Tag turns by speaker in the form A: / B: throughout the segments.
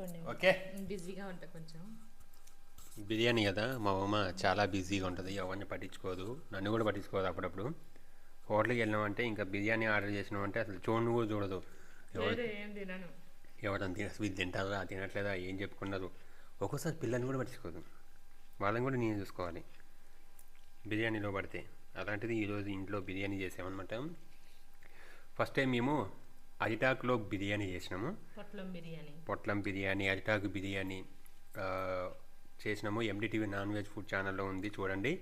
A: తీసుకోండి
B: ఓకే.
A: బిజీగా ఉంటా కొంచెం.
B: బిర్యానీ కదా మా అమ్మ చాలా బిజీగా ఉంటుంది ఎవరిని పట్టించుకోదు నన్ను కూడా పట్టించుకోదు అప్పుడప్పుడు. హోటల్కి వెళ్ళినామంటే ఇంకా బిర్యానీ ఆర్డర్ చేసినామంటే అసలు చూడను కూడా చూడదు. ఎవరైనా తిన ఇది తింటారా తినట్లేదా ఏం చెప్పుకున్నారు. ఒక్కోసారి పిల్లల్ని కూడా పట్టించుకోదు. వాళ్ళని కూడా నేను చూసుకోవాలి. బిర్యానీలో పడితే. అలాంటిది ఈరోజు ఇంట్లో బిర్యానీ చేసామన్నమాట. ఫస్ట్ టైం మేము అరిటాకులో బిర్యానీ చేసినాము.
A: పొట్లం బిర్యానీ.
B: పొట్లం బిర్యానీ అరిటాకు బిర్యానీ చేసినాము. ఎండిటీవీ నాన్ వెజ్ ఫుడ్ ఛానల్లో ఉంది చూడండి.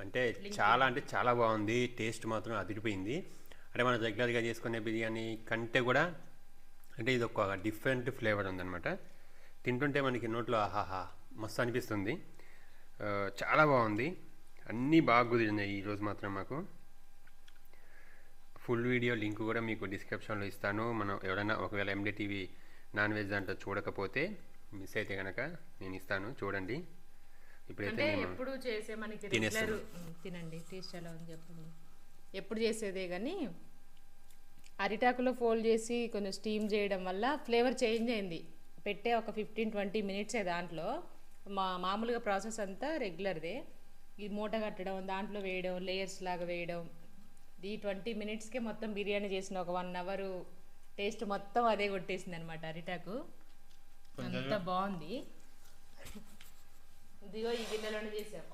B: అంటే చాలా అంటే చాలా బాగుంది టేస్ట్ మాత్రం అదిరిపోయింది. అంటే మనం రెగ్యులర్గా చేసుకునే బిర్యానీ కంటే కూడా అంటే ఇది ఒక డిఫరెంట్ ఫ్లేవర్ ఉందన్నమాట. తింటుంటే మనకి నోట్లో ఆహాహా మస్తు అనిపిస్తుంది. చాలా బాగుంది. అన్నీ బాగా కుదిరినాయి ఈరోజు మాత్రం మాకు. ఫుల్ వీడియో లింక్ కూడా మీకు డిస్క్రిప్షన్లో ఇస్తాను. మనం ఎవరైనా ఒకవేళ ఎండిటీవీ నాన్ వెజ్ దాంట్లో చూడకపోతే మిస్ అయితే కనుక నేను ఇస్తాను. చూడండి. ఇప్పుడైతే
A: ఎప్పుడు చేసే మనకి తినండి. టేస్ట్ ఎలా ఉంది చెప్పండి. ఎప్పుడు చేసేదే కానీ అరిటాకులో ఫోల్డ్ చేసి కొంచెం స్టీమ్ చేయడం వల్ల ఫ్లేవర్ చేంజ్ అయింది. పెట్టే ఒక ఫిఫ్టీన్ ట్వంటీ మినిట్సే దాంట్లో మా మామూలుగా ప్రాసెస్ అంతా రెగ్యులర్దే ఈ మూట కట్టడం దాంట్లో వేయడం లేయర్స్ లాగా వేయడం ఈ ట్వంటీ మినిట్స్కే మొత్తం బిర్యానీ చేసిన ఒక వన్ అవర్ టేస్ట్ మొత్తం అదే కొట్టేసింది అనమాట అరిటాకు అంత బాగుంది. ఇదిగో ఈ గిన్నెలోనే చేసాం.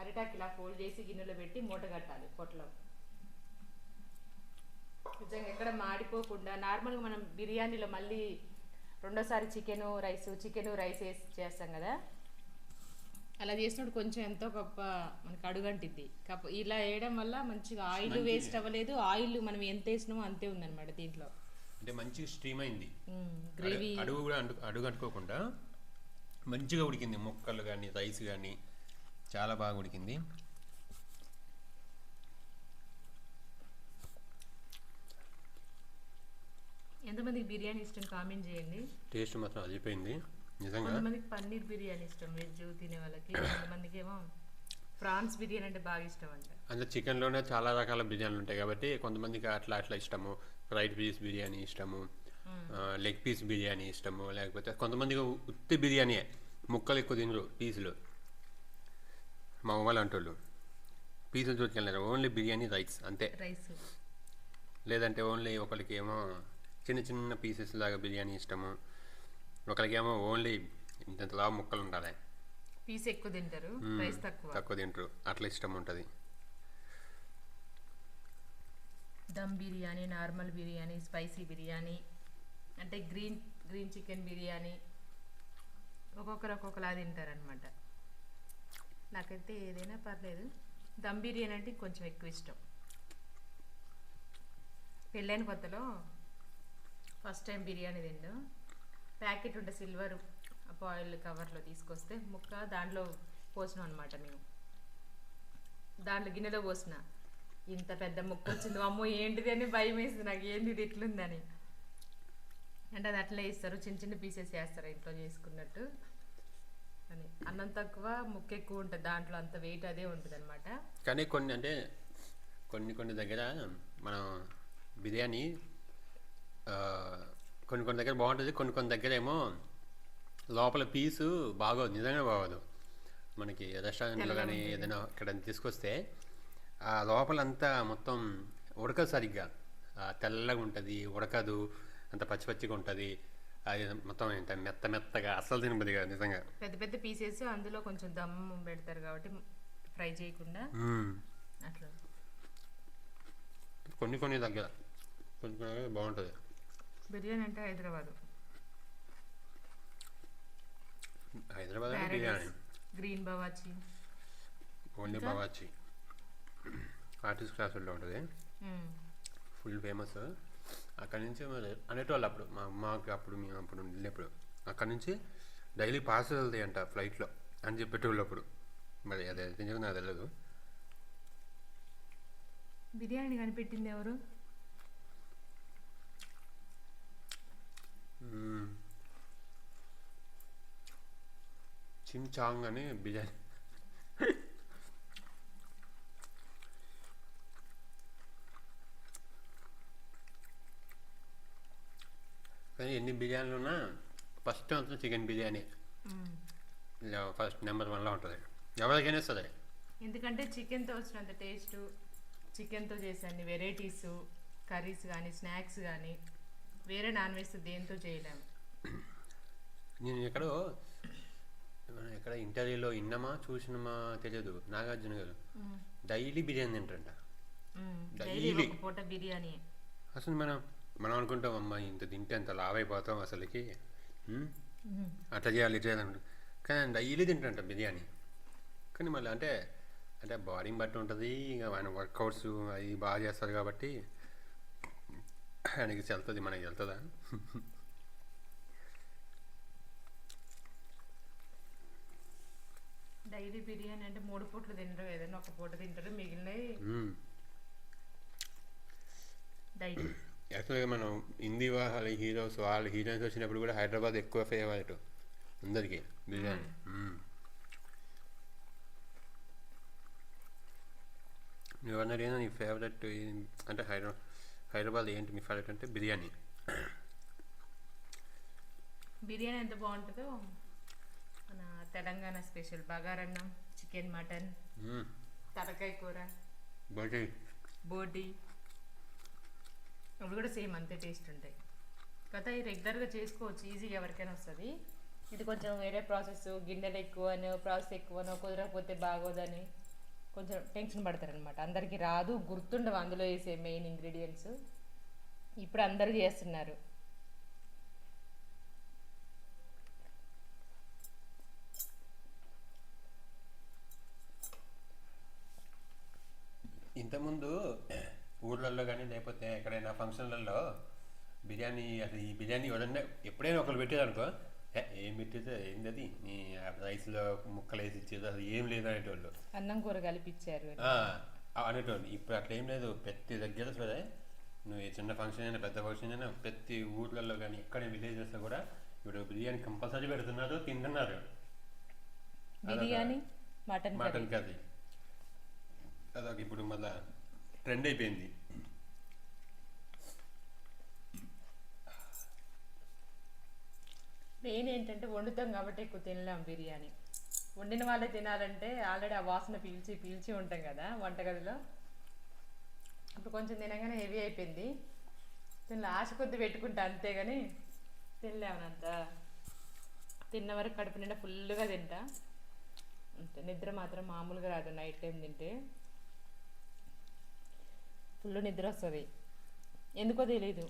A: అరిటాకు ఇలా ఫోల్డ్ చేసి గిన్నెలో పెట్టి మూట కట్టాలి పొట్లం. నిజంగా ఎక్కడ మాడిపోకుండా నార్మల్గా మనం బిర్యానీలో మళ్ళీ రెండోసారి చికెన్ రైస్ చికెన్ రైస్ వేసి చేస్తాం కదా? అలా చేసినప్పుడు కొంచెం ఎంతో గొప్ప మనకి అడుగంటిద్ది. కాకపోతే ఇలా వేయడం వల్ల మంచిగా ఆయిల్ వేస్ట్ అవ్వలేదు. ఆయిల్ మనం ఎంత వేసినామో అంతే ఉందన్నమాట దీంట్లో.
B: అంటే మంచిగా స్ట్రీమ్ అయింది.
A: గ్రేవీ.
B: అడుగు- కూడా అడుగు అంటుకోకుండా మంచిగా ఉడికింది. ముక్కలు కానీ రైస్ కానీ చాలా బాగా ఉడికింది.
A: ఎంతమందికి బిర్యానీ ఇష్టం కామెంట్ చేయండి.
B: టేస్ట్ మాత్రం అదిరిపోయింది. నిజంగా
A: కొంతమందికి పన్నీర్ బిర్యానీ ఇష్టం వెజ్ తినే వాళ్ళకి. కొంతమందికి ఏమో ప్రాన్స్ బిర్యానీ అంటే బాగా ఇష్టం అంట
B: అందులో చికెన్లోనే చాలా రకాల బిర్యానీలు ఉంటాయి కాబట్టి కొంతమందికి అట్లా అట్లా ఇష్టము. ఫ్రైడ్ పీస్ బిర్యానీ ఇష్టము. లెగ్ పీస్ బిర్యానీ ఇష్టము. లేకపోతే కొంతమందికి ఉత్తి బిర్యానీ ముక్కలు ఎక్కువ తినరు పీసులు. మా వాళ్ళు అంటోళ్ళు పీసులు చూసుకెళ్ళారు ఓన్లీ బిర్యానీ రైస్ అంతే.
A: రైస్.
B: లేదంటే ఓన్లీ ఒకరికి ఏమో చిన్న చిన్న పీసెస్ లాగా బిర్యానీ ఇష్టము. ఒకరికి ఏమో ఓన్లీ ఇంత లావు ముక్కలు ఉండాలి.
A: పీస్ ఎక్కువ తింటారు. రైస్ తక్కువ.
B: తక్కువ తింటారు అట్లా ఇష్టం ఉంటుంది.
A: దమ్ బిర్యానీ నార్మల్ బిర్యానీ స్పైసీ బిర్యానీ అంటే గ్రీన్ గ్రీన్ చికెన్ బిర్యానీ ఒక్కొక్కరు ఒక్కొక్కలా తింటారనమాట నాకైతే ఏదైనా పర్లేదు. దమ్ బిర్యానీ అంటే కొంచెం ఎక్కువ ఇష్టం. పెళ్ళైన కొత్తలో ఫస్ట్ టైం బిర్యానీ తిండు ప్యాకెట్ ఉంటే సిల్వర్ ఆయిల్ కవర్లో తీసుకొస్తే ముక్క దాంట్లో పోసినాం అనమాట మేము. దాంట్లో గిన్నెలో పోసిన. ఇంత పెద్ద ముక్క వచ్చింది. అమ్మో ఏంటిది అని భయం వేసింది. నాకు ఏంది ఇది ఇట్లుందని. అంటే అది అట్లే ఇస్తారు. చిన్న చిన్న పీసెస్ వేస్తారు ఇంట్లో చేసుకున్నట్టు. అని. అన్నం తక్కువ ముక్క ఎక్కువ ఉంటుంది. దాంట్లో అంత వెయిట్ అదే ఉంటుంది అనమాట
B: కానీ కొన్ని అంటే కొన్ని కొన్ని దగ్గర మనం బిర్యానీ కొన్ని కొన్ని దగ్గర బాగుంటుంది కొన్ని కొన్ని దగ్గర ఏమో లోపల పీసు బాగోదు నిజంగా బాగోదు. మనకి రెస్టారెంట్లో కానీ. ఏదైనా ఇక్కడ తీసుకొస్తే ఆ లోపలంతా మొత్తం ఉడకదు సరిగ్గా. తెల్లగా ఉంటుంది ఉడకదు అంత పచ్చి పచ్చిగా ఉంటుంది. అది మొత్తం ఏంట మెత్త మెత్తగా అస్సలు తినబుద్ది కాదు నిజంగా.
A: పెద్ద పెద్ద పీసెస్ అందులో కొంచెం దమ్ పెడతారు కాబట్టి ఫ్రై చేయకుండా. అట్లా.
B: కొన్ని కొన్ని దగ్గర కొన్ని కొన్ని బాగుంటుంది.
A: బిర్యానీ అంటే Hyderabad.
B: Hyderabad biryani.
A: Green Bawarchi
B: only? Bawarchi artist క్లాసుల్లో ఉంటుంది. ఫుల్ ఫేమస్ అక్కడి నుంచి అనేటోళ్ళు అప్పుడు మా అమ్మకి అప్పుడు మేము అప్పుడు వెళ్ళినప్పుడు అక్కడి నుంచి డైలీ పాస్ వెళ్తాయి అంట ఫ్లైట్లో అని చెప్పేటోళ్ళు అప్పుడు. మరి అదే నిజంగా నాకు తెలియదు
A: బిర్యానీ కనిపెట్టింది ఎవరు?
B: చాంగ్ అని బిర్యానీ కానీ ఎన్ని బిర్యానీ బిర్యానీలోన ఫస్ట్ ఉంటుంది చికెన్ బిర్యానీ ఫస్ట్ నెంబర్ వన్లో ఉంటుంది ఎవరికైనా వస్తుంది
A: ఎందుకంటే చికెన్తో వచ్చినంత టేస్ట్ చికెన్తో చేసే అన్ని వెరైటీస్ కర్రీస్ కానీ స్నాక్స్ కానీ వేరే నాన్ వెజ్ దేంతో చేయలేము.
B: నేను ఎక్కడో ఎక్కడ ఇంటర్వ్యూలో విన్నామా చూసినామా తెలియదు. నాగార్జున గారు. డైలీ బిర్యానీ తింటారంట.
A: డైలీ. పూట బిర్యానీ.
B: అసలు మనం మనం అనుకుంటాం అమ్మా ఇంత తింటే అంత లావ్ అయిపోతాం అసలుకి అట్లా చేయాలి ఇట్లా చేయాలి కానీ డైలీ తింటారంట బిర్యానీ. కానీ మళ్ళీ అంటే అంటే బాడీని బట్టి ఉంటుంది ఇంకా ఆయన వర్కౌట్స్ అవి బాగా చేస్తారు కాబట్టి ఆయనకి వెళ్తుంది మనకి వెళ్తుందా
A: డైలీ బిర్యానీ అంటే మూడు పూటలు తినరు ఏదైనా ఒక పూట తింటారు మిగిలినవి. డైలీ
B: యాక్చువల్గా మనం హిందీ వాళ్ళ హీరోస్ వాళ్ళ హీరోయిన్స్ వచ్చినప్పుడు కూడా హైదరాబాద్ ఎక్కువ ఫేవరెట్ అందరికీ బిర్యానీ. నువ్వు అన్నారు నీ ఫేవరెట్ అంటే హైదరా హైదరాబాద్ ఏంటి మీ ఫేవరెట్ అంటే బిర్యానీ.
A: బిర్యానీ ఎంత బాగుంటుందో మన తెలంగాణ స్పెషల్ బగారన్నం చికెన్ మటన్. తలకాయ కూర
B: బోటి.
A: బోటి. అవి కూడా సేమ్ అంతే టేస్ట్ ఉంటాయి. కాకపోతే అవి రెగ్యులర్గా చేసుకోవచ్చు ఈజీగా ఎవరికైనా వస్తుంది. ఇది కొంచెం వేరే ప్రాసెస్ గిన్నెలు ఎక్కువనో ప్రాసెస్ ఎక్కువనో కుదరకపోతే బాగోదని. కొంచెం టెన్షన్ పడతారనమాట అందరికీ రాదు గుర్తుండవు అందులో వేసే మెయిన్ ఇంగ్రీడియంట్స్. ఇప్పుడు అందరూ చేస్తున్నారు.
B: ఇంతకుముందు ఊర్లలో కానీ లేకపోతే ఎక్కడైనా ఫంక్షన్లలో బిర్యానీ అసలు ఈ బిర్యానీ ఎవరన్నా ఎప్పుడైనా ఒకరు పెట్టేదనుకో "ఏ, పెట్టేది ఏంది అది నీ రైస్లో ముక్కలు వేసి ఇచ్చేది అసలు ఏం లేదు అనేటోళ్ళు.
A: అన్నం కూర కలిపిచ్చారు
B: ఆ, అనేటోళ్ళు. ఇప్పుడు అట్లా ఏం లేదు. ప్రతి దగ్గర సరే నువ్వు ఏ చిన్న ఫంక్షన్ అయినా పెద్ద ఫంక్షన్ అయినా ప్రతి ఊర్లలో కానీ ఎక్కడ విలేజెస్లో కూడా ఇప్పుడు బిర్యానీ కంపల్సరీ పెడుతున్నారు తింటున్నారు.
A: Biryani mutton
B: mutton curry. అదొక ఇప్పుడు మళ్ళా ట్రెండ్ అయిపోయింది.
A: మెయిన్ ఏంటంటే వండుతాం కాబట్టి ఎక్కువ తినలేం బిర్యానీ. వండిన వాళ్ళే తినాలంటే ఆల్రెడీ ఆ వాసన పీల్చి పీల్చి ఉంటాం కదా వంటగదిలో. అప్పుడు కొంచెం తినగానే హెవీ అయిపోయింది. తినలే ఆశ కొద్ది పెట్టుకుంటా అంతే కానీ తినలేమనంత తిన్న వరకు కడుపు నిండా ఫుల్గా తింటా. అంతే నిద్ర మాత్రం మామూలుగా రాదు నైట్ టైం తింటే. ఫుల్ నిద్ర వస్తుంది. ఎందుకో తెలీదు.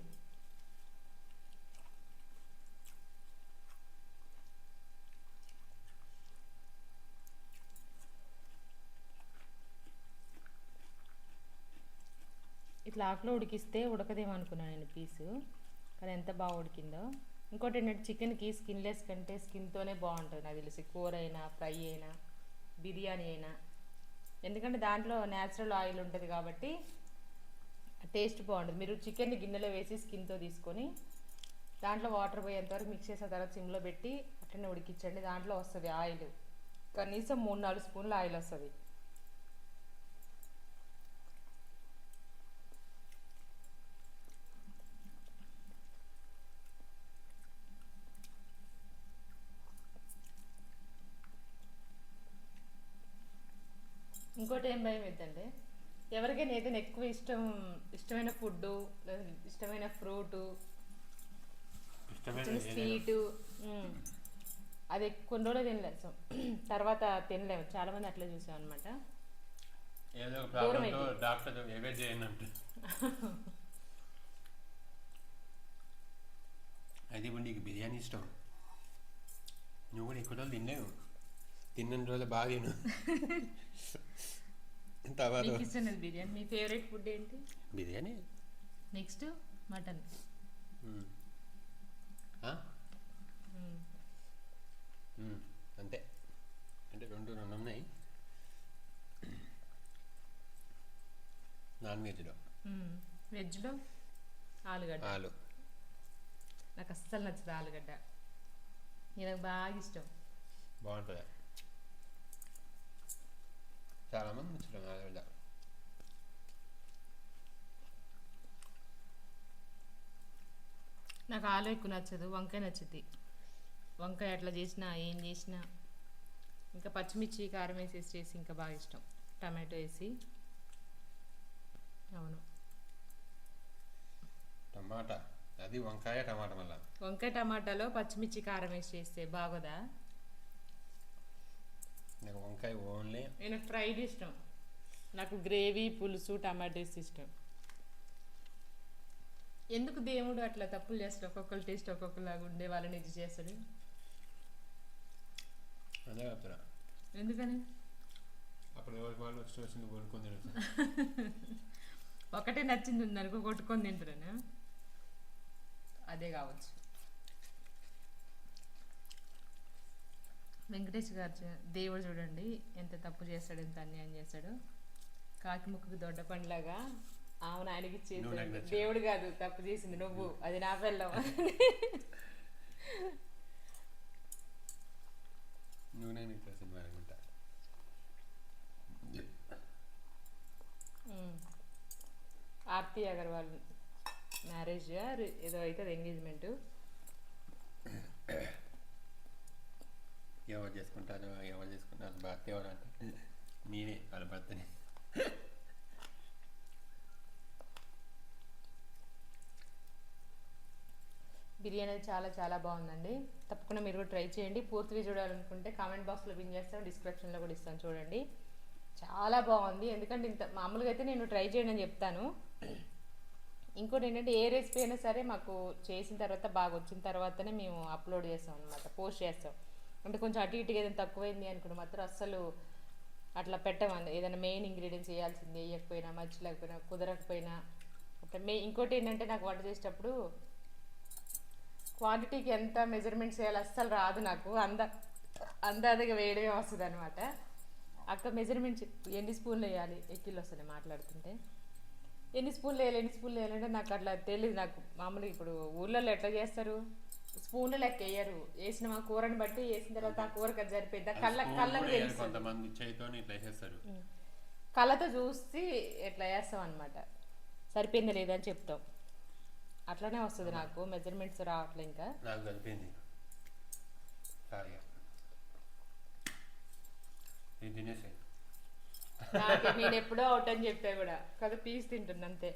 A: స్లాక్లో ఉడికిస్తే ఉడకదేమో అనుకున్నాను నేను పీసు. కానీ ఎంత బాగా ఉడికిందో. ఇంకోటి ఏంటంటే చికెన్కి స్కిన్లెస్ కంటే స్కిన్తోనే బాగుంటుంది నాకు తెలిసి. కూర అయినా ఫ్రై అయినా బిర్యానీ అయినా. ఎందుకంటే దాంట్లో న్యాచురల్ ఆయిల్ ఉంటుంది కాబట్టి టేస్ట్ బాగుంటుంది. మీరు చికెన్ని గిన్నెలో వేసి స్కిన్తో తీసుకొని దాంట్లో వాటర్ పోయేంతవరకు మిక్స్ చేసిన తర్వాత సిమ్లో పెట్టి అట్లనే ఉడికించండి. దాంట్లో వస్తుంది ఆయిల్. కనీసం మూడు నాలుగు స్పూన్ల ఆయిల్ వస్తుంది ఇంకోటి ఏం భయం ఏంటంటే ఎవరికైనా ఏదైనా ఎక్కువ ఇష్టం ఇష్టమైన ఫుడ్ ఇష్టమైన ఫ్రూటు స్వీటు అది కొన్ని రోజులు తినలేదు. తర్వాత తినలేము. చాలా మంది అట్లా చూసాం అనమాట
B: ఏదో. డాక్టర్ అయితే ఇప్పుడు నీకు బిర్యానీ ఇష్టం. నువ్వు కూడా ఎక్కువ రోజులు తిన్నావు తిన్న రోజు బాగా తిను. తర్వాత
A: మీకు బిర్యానీ. మీ ఫేవరెట్ ఫుడ్ ఏంటి?
B: బిర్యానీ.
A: Next mutton.
B: అంతే. అంటే రెండు రెండు ఉన్నాయి. నాన్ వెజ్లో.
A: వెజ్లో ఆలుగడ్డ.
B: ఆలు.
A: నాకు అస్సలు నచ్చదు ఆలుగడ్డ. నాకు బాగా ఇష్టం.
B: బాగుంటుంది? మంది నచ్చుతాం ఆలుగడ్డ
A: నాకు ఆలు ఎక్కువ నచ్చదు వంకాయ నచ్చుద్ది. వంకాయ అట్లా చేసినా ఏం చేసినా. ఇంకా పచ్చిమిర్చి కారం వేసేసి చేసి ఇంకా బాగా ఇష్టం. టమాటో వేసి. అవును.
B: టమాటా? అది వంకాయ టమాటా మళ్ళా?
A: వంకాయ టమాటాలో పచ్చిమిర్చి కారం వేసి చేస్తే బాగోదా?
B: నాకు వంకాయ ఓన్లీ
A: నేను ఫ్రైడ్ ఇష్టం. నాకు గ్రేవీ పులుసు టమాటోస్ ఇష్టం. ఎందుకు దేవుడు అట్లా తప్పులు చేస్తాడు? ఒక్కొక్కరు టేస్ట్ ఒక్కొక్కలాగా ఉండే వాళ్ళని ఇది చేస్తాడు.
B: అదే
A: ఎందుకని?
B: అప్పుడు ఎవరికి వాళ్ళు వచ్చి వచ్చింది కొనుక్కొని తిరుగుతారు
A: ఒకటే నచ్చింది ఉంది అనుకో కొట్టుకొని తింటాను అదే కావచ్చు. వెంకటేష్ గారు దేవుడు చూడండి ఎంత తప్పు చేస్తాడు ఎంత అన్యాయం చేస్తాడు. కాకి ముక్కుకు దొడ్డ పండ్లాగా ఆమెను ఆయనకి. దేవుడు కాదు తప్పు చేసింది నువ్వు అది నా
B: నేను సినిమా అనుకుంటా.
A: ఉమ్. ఆర్తి అగర్వాల్ మ్యారేజ్ ఏదో అవుతుంది ఎంగేజ్మెంట్.
B: ఎవరు చేసుకుంటారు ఎవరు చేసుకుంటారు భర్త ఎవరు అంటే నేనే వాళ్ళ భర్తని.
A: బిర్యానీ చాలా చాలా బాగుందండి. తప్పకుండా మీరు కూడా ట్రై చేయండి. పూర్తిగా చూడాలనుకుంటే కామెంట్ బాక్స్లో పిన్ చేస్తాం డిస్క్రిప్షన్లో కూడా ఇస్తాను చూడండి. చాలా బాగుంది. ఎందుకంటే ఇంత మామూలుగా అయితే నేను ట్రై చేయండి అని చెప్తాను. ఇంకోటి ఏంటంటే ఏ రెసిపీ అయినా సరే మాకు చేసిన తర్వాత బాగా వచ్చిన తర్వాతనే మేము అప్లోడ్ చేస్తాం అనమాట పోస్ట్ చేస్తాం. అంటే కొంచెం అటు ఇటుగా ఏదైనా తక్కువైంది అనుకుంటే మాత్రం అస్సలు అట్లా పెట్టమని ఏదైనా మెయిన్ ఇంగ్రీడియంట్స్ వేయాల్సింది. వేయకపోయినా మర్చిలేకపోయినా కుదరకపోయినా. అట్లా మే ఇంకోటి ఏంటంటే నాకు వంట చేసేటప్పుడు క్వాంటిటీకి ఎంత మెజర్మెంట్స్ వేయాలి అస్సలు రాదు నాకు. అంద అందాదగా వేయడమే వస్తుంది అనమాట అక్క మెజర్మెంట్స్ ఎన్ని స్పూన్లు వేయాలి? ఎక్కిళ్ళు వస్తుంది మాట్లాడుతుంటే? ఎన్ని స్పూన్లు వేయాలి? ఎన్ని స్పూన్లు వేయాలంటే నాకు అట్లా తెలియదు నాకు. మామూలుగా ఇప్పుడు ఊర్లలో ఎట్లా చేస్తారు? స్పూన్లు లెక్క వేయరు. వేసిన మా కూరని బట్టి వేసిన తర్వాత ఆ కూరకు అది సరిపోయింది కళ్ళ కళ్ళకు
B: కొంతమంది చేతితో ఇట్లా వేసేస్తారు.
A: కళ్ళతో చూసి ఎట్లా వేస్తాం అనమాట సరిపోయింది లేదా అని చెప్తాం. అట్లానే వస్తుంది నాకు. మెజర్మెంట్స్ రావట్లే ఇంకా. నాకు నేను ఎప్పుడో అవుట్ అని చెప్పా కూడా. కదా పీస్ తింటున్నా అంతే.